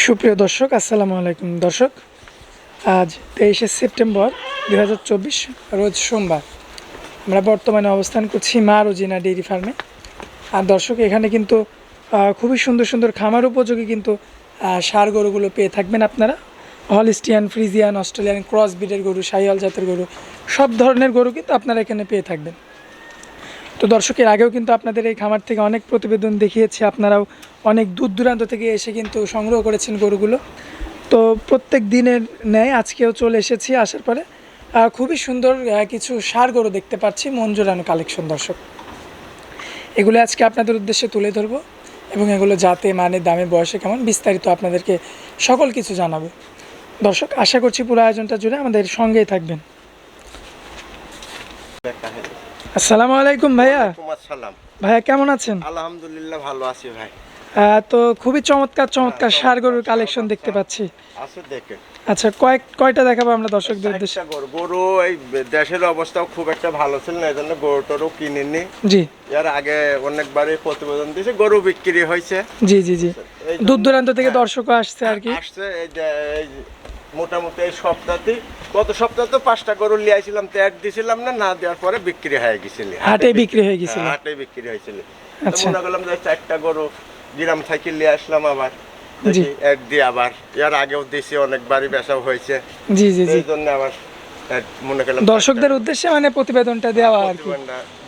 সুপ্রিয় দর্শক, আসসালামু আলাইকুম দর্শক। আজ তেইশে সেপ্টেম্বর দু হাজার চব্বিশ, রোজ সোমবার। আমরা বর্তমানে অবস্থান করছি মা রোজিনা ডেইরি ফার্মে। আর দর্শক, এখানে কিন্তু খুবই সুন্দর সুন্দর খামার উপযোগী কিন্তু সার গরুগুলো পেয়ে থাকবেন আপনারা। হলিস্টিয়ান, ফ্রিজিয়ান, অস্ট্রেলিয়ান ক্রস ব্রিডের গরু, সাইয়াল জাতের গরু, সব ধরনের গরু কিন্তু আপনারা এখানে পেয়ে থাকবেন। তো দর্শকের আগেও কিন্তু আপনাদের এই খামার থেকে অনেক প্রতিবেদন দেখিয়েছি। আপনারাও অনেক দূর দূরান্ত থেকে এসে কিন্তু সংগ্রহ করেছেন গরুগুলো। তো প্রত্যেক দিনের ন্যায় আজকেও চলে এসেছি আসার পরে। খুবই সুন্দর কিছু সার গরু দেখতে পাচ্ছি জোড়ানো কালেকশন দর্শক। এগুলো আজকে আপনাদের উদ্দেশ্যে তুলে ধরবো এবং এগুলো যাতে মানে দামে, বয়সে কেমন বিস্তারিত আপনাদেরকে সকল কিছু জানাব। দর্শক, আশা করছি পুরো আয়োজনটা জুড়ে আমাদের সঙ্গেই থাকবেন। আসসালামু আলাইকুম ভাইয়া। সালাম ভাইয়া কেমন আছেন? আলহামদুলিল্লাহ ভালো আছি ভাই। তো খুবই চমৎকার চমৎকার সার গরুর কালেকশন দেখতে পাচ্ছি। আচ্ছা কয়েক কয়টা দেখাবো আমরা দর্শকদের উদ্দেশ্যে? গরু গরু এই দেশের অবস্থাও খুব একটা ভালো ছিল না এই জন্য গরুটারও কিনিনি। জি। এর আগে অনেকবারই প্রতিবেদন দিয়েছে গরু বিক্রি হয়েছে। জি জি জি। দূর দূরান্ত থেকে হ্যাঁ। দর্শকও আসছে আর কি। আসছে এই মোটামুটি এই সপ্তাহতে গত সপ্তাহে তো পাঁচটা গরু দিছিলাম না না দেওয়ার পরে বিক্রি হয়ে গেছিল। হাটে বিক্রি হয়ে গেছিল? হাটে বিক্রি হয়েছিল। আচ্ছা। মনে করলাম যে চারটা গরু গ্রাম থেকে লিয়ে আসলাম আবার। জি। এক দিয়ে আবার এর আগেও দিছি অনেকবারই হয়েছে। জি জি জি। এই জন্য আবার মনে করলাম দর্শকদের উদ্দেশ্যে মানে প্রতিবেদনটা দেওয়া আর কি।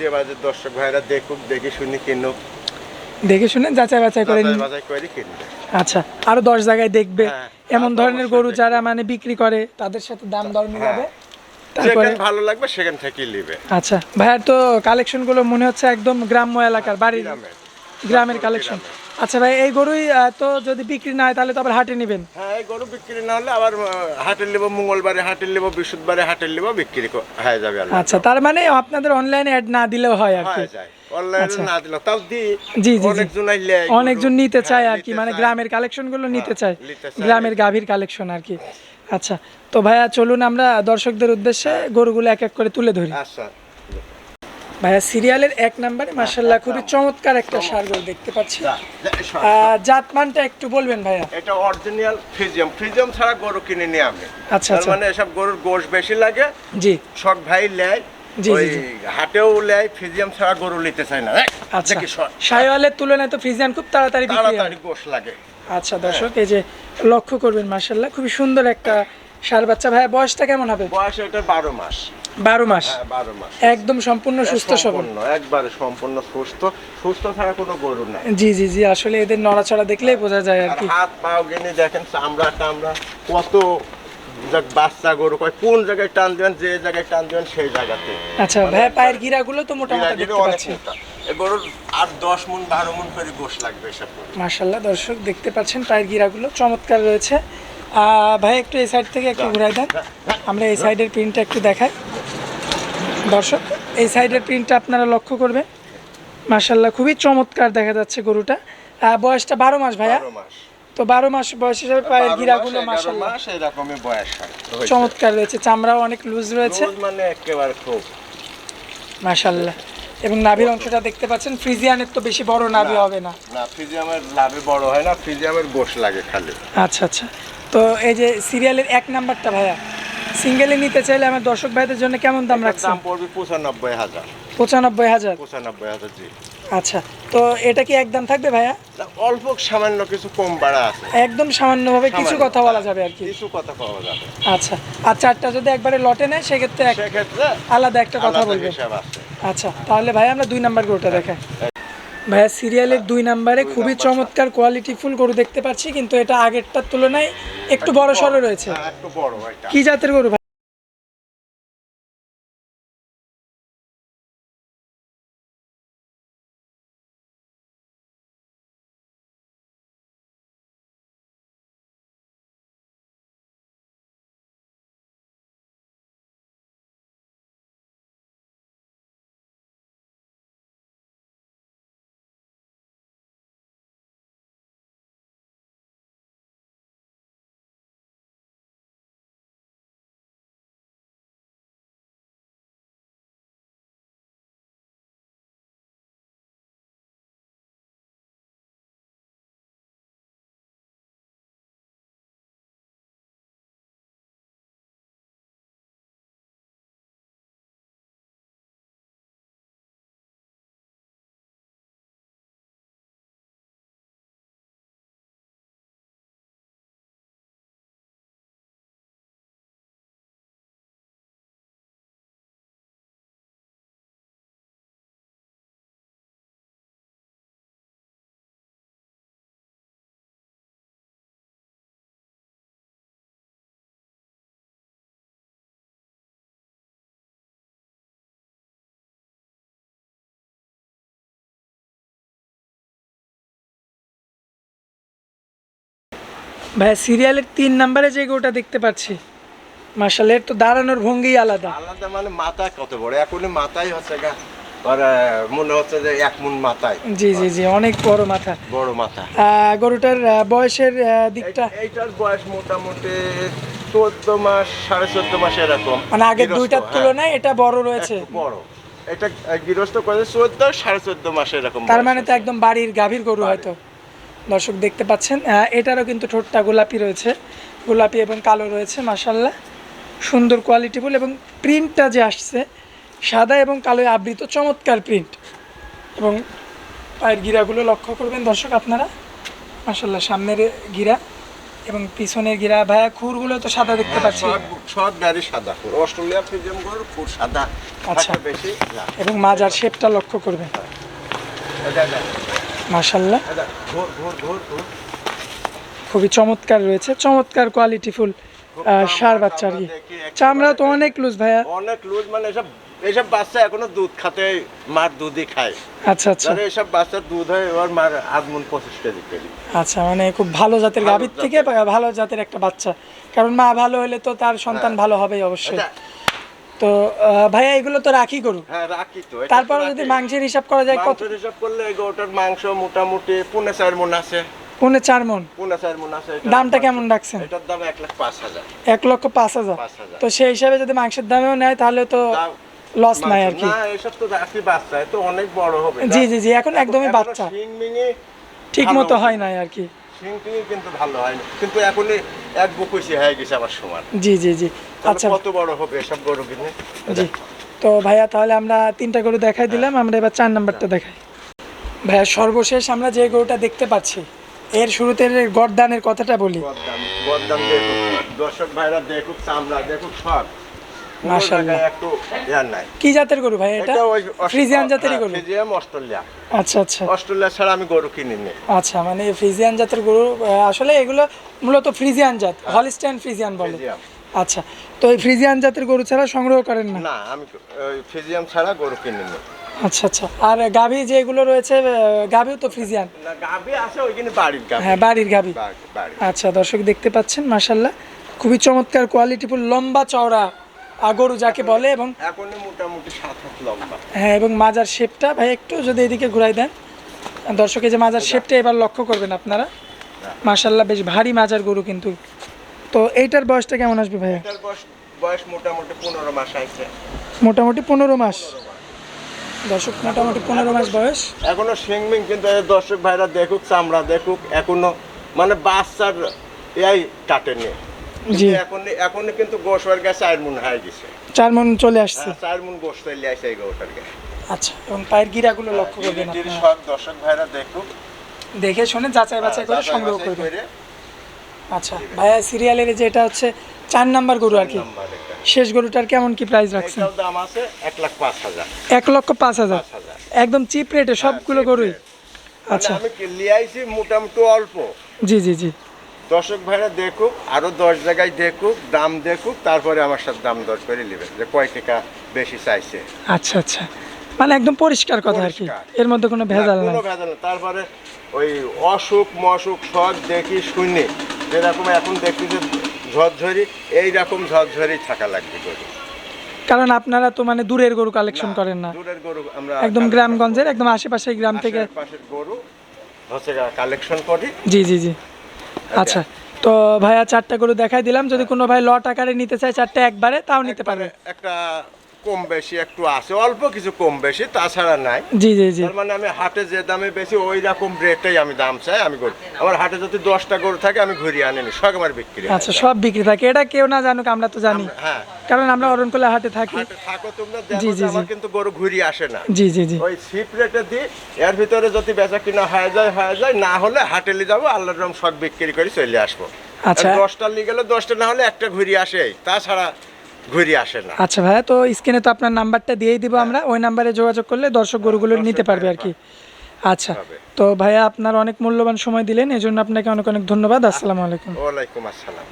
দেওয়া যে দর্শক ভাইরা দেখুক দেখি শুনি কিনুক। দেখে শুনে যাচাই বাছাই করে আচ্ছা আরও দশ জায়গায় দেখবে। হ্যাঁ, এমন ধরনের গরু যারা মানে বিক্রি করে তাদের সাথে দাম দর মিলাবে। হ্যাঁ। তারপরে ভালো লাগবে সেখান থেকেই নেবে। আচ্ছা ভাইয়ার তো কালেকশনগুলো মনে হচ্ছে একদম গ্রাম্য এলাকার বাড়ির। গ্রামের। কালেকশন আচ্ছা ভাই এই গরুই তো যদি বিক্রি না হয় তাহলে তো আবার হাটে নেবেন? হ্যাঁ এই গরু বিক্রি না হলে আবার হাটের নেব মঙ্গলবারে হাটের নেব বৃহস্পতিবারে হাটের নেব বিক্রি হয়ে যাবে আচ্ছা তার মানে আপনাদের অনলাইনে অ্যাড না দিলেও হয় আর কি। হয়ে যায়। অনলাইনে না দিল তাও দি আচ্ছা। জি, জি। অনেকজন আইলে অনেকজন নিতে চায় হ্যাঁ, আর কি মানে গ্রামের কালেকশনগুলো নিতে চায়। নিতে চায়। গ্রামের গাভীর কালেকশন আর কি। আচ্ছা তো ভাইয়া চলুন আমরা দর্শকদের উদ্দেশ্যে গরুগুলো এক এক করে তুলে ধরি। আচ্ছা। ভাইয়া সিরিয়ালের এক নম্বরে মার্শাল্লাহ খুবই চমৎকার একটা সার গরু দেখতে পাচ্ছি। জাতমানটা একটু বলবেন ভাইয়া। এটা অরিজিনাল ফ্রিজিয়াম ফ্রিজিয়াম ছাড়া গরু কিনে নিয়ে আমি। আচ্ছা, তার আচ্ছা। মানে এসব গরুর গোশ বেশি লাগে। জি। সব ভাই লেয় জি, জি। হাটেও লেয় ফ্রিজিয়াম ছাড়া গরু নিতে চায় না। আচ্ছা। সর। সাইওয়ালের তুলনায় তো ফ্রিজিয়ান খুব তাড়াতাড়ি হয়। তাড়াতাড়ি গোশ লাগে। আচ্ছা দর্শক এই যে লক্ষ্য করবেন মার্শাল্লাহ খুবই সুন্দর একটা সার। বাচ্চা ভাইয়া বয়সটা কেমন হবে? বয়স এটা বারো মাস। বারো মাস? হ্যাঁ বারো মাস। একদম সম্পূর্ণ সুস্থ সবল। একবারে সম্পূর্ণ সুস্থ। সুস্থ ছাড়া কোনো গরু নাই। জি জি জি আসলে এদের নড়াচড়া দেখলেই বোঝা যায় আর কি। হাত পাও গেনে দেখেন চামড়া টামড়া কত যা বাচ্চা গরু কয় কোন জায়গায় টান দেবেন যে জায়গায় টান দেবেন সেই জায়গাতে। আচ্ছা ভাই পায়ের গিরাগুলো তো মোটামুটি দেখতে পাচ্ছি। গরুর আর দশ মন বারো মন করে গোশ লাগবে এসব গরু। মার্শাল্লাহ দর্শক দেখতে পাচ্ছেন পায়ের গিরাগুলো চমৎকার রয়েছে। আহ, ভাই একটু এই সাইড থেকে একটু ঘুরাই দেন। আমরা এই সাইডের প্রিন্টটা একটু দেখাই। দর্শক এই সাইডের প্রিন্টটা আপনারা লক্ষ্য করবেন। মার্শাল্লাহ খুবই চমৎকার দেখা যাচ্ছে গরুটা। বয়সটা বারো মাস ভাইয়া? তো বারো মাস বয়স হিসাবে পায়ের গিরাগুলো মার্শাল্লাহ এরকমই বয়স চমৎকার রয়েছে চামড়াও অনেক লুজ রয়েছে। মানে একেবারে খুব। মার্শাল্লাহ এবং নাভির অংশটা দেখতে পাচ্ছেন ফ্রিজিয়ানের তো বেশি বড় নাভি হবে না। না ফ্রিজিয়ামের লাভে বড় হয় না ফ্রিজিয়ামের গোশ লাগে খালি। আচ্ছা আচ্ছা। তো এই যে সিরিয়ালের এক নাম্বারটা ভাইয়া? সিঙ্গেলে নিতে চাইলে আমার দর্শক ভাইদের জন্য কেমন দাম রাখছেন? দাম পড়বে পঁচানব্বই হাজার। পঁচানব্বই হাজার? পঁচানব্বই হাজার জি। আচ্ছা তো এটা কি একদম থাকবে ভাইয়া? অল্প সামান্য কিছু কম বাড়া আছে। একদম সামান্য ভাবে কিছু কথা বলা যাবে আর কি। কিছু কথা পাওয়া যাবে। আচ্ছা আর চারটা যদি একবারে লটে নেয় সেক্ষেত্রে সেক্ষেত্রে আলাদা একটা কথা বলবে আচ্ছা তাহলে ভাই আমরা দুই নাম্বার গরুটা দেখাই। ভাইয়া সিরিয়ালের দুই নাম্বারে খুবই চমৎকার কোয়ালিটি ফুল গরু দেখতে পাচ্ছি কিন্তু এটা আগেরটার তুলনায় একটু বড় সড়ো রয়েছে। হ্যাঁ, বড় কি জাতের গরু ভাই? সিরিয়ালের তিন নাম্বারে যে গরুটা দেখতে পাচ্ছি মার্শাল তো দাঁড়ানোর ভঙ্গি আলাদা। আলাদা মানে মাথা কত বড়? এখন মাথাই হচ্ছে গা আর মনে হচ্ছে যে এক মুন মাথায় জি জি জি অনেক বড় মাথা। বড় মাথা। গরুটার বয়সের দিকটা? এইটার বয়স মোটামুটি চোদ্দ মাস সাড়ে চোদ্দ মাস এরকম। মানে দুইটার হ্যাঁ, তুলনায় এটা বড় রয়েছে। বড়। এটা আহ, গৃহস্থ করে চোদ্দ সাড়ে চোদ্দ মাস এরকম তার মানে তো একদম বাড়ির গাভীর গরু হয়তো। দর্শক দেখতে পাচ্ছেন এটারও কিন্তু ঠোঁটটা গোলাপি রয়েছে গোলাপি এবং কালো রয়েছে মাসাল্লাহ সুন্দর কোয়ালিটি কোয়ালিটিফুল এবং প্রিন্টটা যে আসছে সাদা এবং কালোয় আবৃত চমৎকার প্রিন্ট এবং পায়ের গিরাগুলো লক্ষ্য করবেন দর্শক আপনারা মাসাল্লাহ সামনের গিরা এবং পিছনের গিরা। ভাইয়া খুরগুলো তো সাদা দেখতে পাচ্ছি। সব গাড়ি সাদা। অস্ট্রেলিয়া ফিজিয়াম সাদা আচ্ছা। বেশি এবং মাজার শেপটা লক্ষ্য করবেন। এটা মাসাল্লাহ খুবই চমৎকার রয়েছে। চমৎকার কোয়ালিটি কোয়ালিটিফুল সার বাচ্চা আর কি। চামড়া তো অনেক লুজ ভাইয়া। অনেক লুজ মানে এসব এইসব বাচ্চা এখনও দুধ খাতে মার দুধই খায়। আচ্ছা আচ্ছা। যারা এইসব বাচ্চার দুধ হয় এবার মার আধমন পঁচিশ কেজি কেজি। আচ্ছা মানে খুব ভালো জাতের গাভীর থেকে ভালো জাতের একটা বাচ্চা। কারণ মা ভালো হলে তো তার সন্তান ভালো হবেই অবশ্যই। এটা তো ভাইয়া এগুলো তো রাখি করু হ্যাঁ রাখি তো তারপরে যদি মাংসের হিসাব করা যায় কত হিসাব করলে গরুটার মাংস মোটামুটি পুনে চার মন আছে। পৌনে চার মন? পুনে চার মন আছে দামটা কেমন রাখছেন? এটার দাম এক লাখ পাঁচ হাজার। এক লক্ষ পাঁচ হাজার। তো সেই হিসাবে যদি মাংসের দামেও নেয় তাহলে তো লস নাই আর কি। না এসব তো রাখি বাচ্চা তো অনেক বড় হবে। জি, জি, জি, এখন একদমই বাচ্চা। ঠিক মতো হয় নাই আর কি। কিন্তু ভালো হয়নি কিন্তু এখনই এক বকুশি হয়ে গেছে আমার সমান। জি জি জি। আচ্ছা। কত বড় হবে এসব গরু কিনে? জি। তো ভাইয়া তাহলে আমরা তিনটা গরু দেখাই দিলাম আমরা এবার চার নাম্বারটা দেখাই। ভাইয়া সর্বশেষ আমরা যে গরুটা দেখতে পাচ্ছি এর শুরুতে গরদানের কথাটা বলি। গরদান গরদান দেখুক দর্শক ভাইরা দেখুক চামড়া দেখুক সব। মাশাআল্লাহ। একটু ইয়ার নাই। কি জাতের গরু ভাই এটা? ফ্রিজিয়ান জাতেরই গরু? অস্ট্রেলিয়া। আচ্ছা আচ্ছা। অস্ট্রেলিয়া ছাড়া আমি গরু আচ্ছা মানে ফ্রিজিয়ান জাতের গরু আসলে এগুলো মূলত ফ্রিজিয়ান জাত হলিস্টাইন ফ্রিজিয়ান বলে। আচ্ছা তো এই ফ্রিজিয়ান জাতের গরু ছাড়া সংগ্রহ করেন না? না আমি ওই ফ্রিজিয়াম ছাড়া গরু আচ্ছা আচ্ছা। আর গাভী যেগুলো রয়েছে গাভীও তো ফ্রিজিয়ান? না গাবি আছে ওইখানে বাড়ির হ্যাঁ বাড়ির গাভী। আচ্ছা দর্শক দেখতে পাচ্ছেন মাশাল্লাহ খুবই চমৎকার কোয়ালিটিফুল লম্বা চওড়া। গরু যাকে বলে এবং মোটামুটি সাত হাত লম্বা। হ্যাঁ এবং মাজার শেপটা ভাই একটু যদি এদিকে ঘুরাই দেন। দর্শকে যে মাজার শেপটা এবার লক্ষ্য করবেন আপনারা। মাশাল্লাহ বেশ ভারী মাজার গরু কিন্তু। তো এইটার বয়সটা কেমন আসবে ভাইয়া? বয়স মোটামুটি পনেরো মাস আছে। মোটামুটি পনেরো মাস। দর্শক মোটামুটি পনেরো মাস বয়স। এখনও সিংমিং কিন্তু দর্শক ভাইরা দেখুক চামড়া দেখুক এখনও মানে বাচ্চার এই কাটেনি। এখন এখন কিন্তু গোস হয়ে গেছে চার মুন হয়ে গেছে চার মন চলে আসছে। হ্যাঁ, চার মুন গোস তৈরি আছে এই গরুটার গায়ে। আচ্ছা এবং পায়ের গিরাগুলো লক্ষ্য করবেন ধীরে ধীরে সব দর্শক ভাইরা দেখুক। দেখে শুনে যাচাই বাছাই করে সংগ্রহ বাছাই করবেন। করে। আচ্ছা ভাইয়া সিরিয়ালের যে এটা হচ্ছে চার নাম্বার গরু আর কি। নাম্বার শেষ গরুটার কেমন কি প্রাইস রাখছেন? দাম আছে এক লাখ পাঁচ হাজার। এক লক্ষ পাঁচ হাজার। একদম চিপ রেটে সবগুলো গরুই। মানে আচ্ছা। আমি লিয়ে আইছি মোটামুটি অল্প। জি জি জি। দর্শক ভাইরা দেখুক আরও দশ জায়গায় দেখুক দাম দেখুক তারপরে আমার সাথে দাম দর করে নেবে। যে কয় টাকা বেশি চাইছে। আচ্ছা আচ্ছা। মানে একদম পরিষ্কার কথা আর কি। এর মধ্যে কোনো ভেজাল নাই। কোনো ভেজাল তারপরে ওই অসুখ মসুখ সব দেখি শুনি। যেরকম এখন দেখি যে ঝরঝরি এইরকম ঝরঝরি থাকা লাগবে গরু। কারণ আপনারা তো মানে দূরের গরু কালেকশন করেন না। দূরের গরু আমরা একদম গ্রামগঞ্জের একদম আশেপাশের গ্রাম থেকে। পাশের গরু হচ্ছে কালেকশন করি। জি জি জি। আচ্ছা তো ভাইয়া চারটা গরু দেখাই দিলাম। যদি কোনো ভাই লট আকারে নিতে চায় চারটা একবারে, তাও নিতে পারবে। একটা কম বেশি একটু আছে অল্প কিছু কম বেশি তাছাড়া নাই। জি জি জি। তার মানে আমি হাটে যে দামে বেশি ওই রকম রেটেই আমি দাম চাই আমি গরু আমার হাটে যদি দশটা গরু থাকে আমি ঘুরিয়ে আনিনি সব আমার বিক্রি আচ্ছা সব বিক্রি থাকে। এটা কেউ না জানুক আমরা তো জানি। হ্যাঁ। কারণ আমরা অরণকোলা হাটে থাকি। থাকো তোমরা জি, জি, জি। কিন্তু গরু ঘুরিয়ে আসে না। জি জি জি। ওই সিপ রেটে দিই এর ভিতরে যদি বেচা কিনা হয়ে যায় হয়ে যায় না হলে হাটে নিয়ে যাব আল্লাহর রকম সব বিক্রি করে চলে আসব। আচ্ছা। দশটা নিয়ে গেলে দশটা না হলে একটা ঘুরিয়ে আসে তাছাড়া ঘুরিয়ে আসে না। আচ্ছা ভাইয়া তো স্ক্রিনে তো আপনার নাম্বারটা দিয়েই দিব আমরা। ওই নাম্বারে যোগাযোগ করলে দর্শক গরুগুলো নিতে পারবে আর কি। আচ্ছা তো ভাইয়া আপনার অনেক মূল্যবান সময় দিলেন এজন্য আপনাকে অনেক অনেক ধন্যবাদ। আসসালামু আলাইকুম। ওয়ালাইকুম আসসালাম।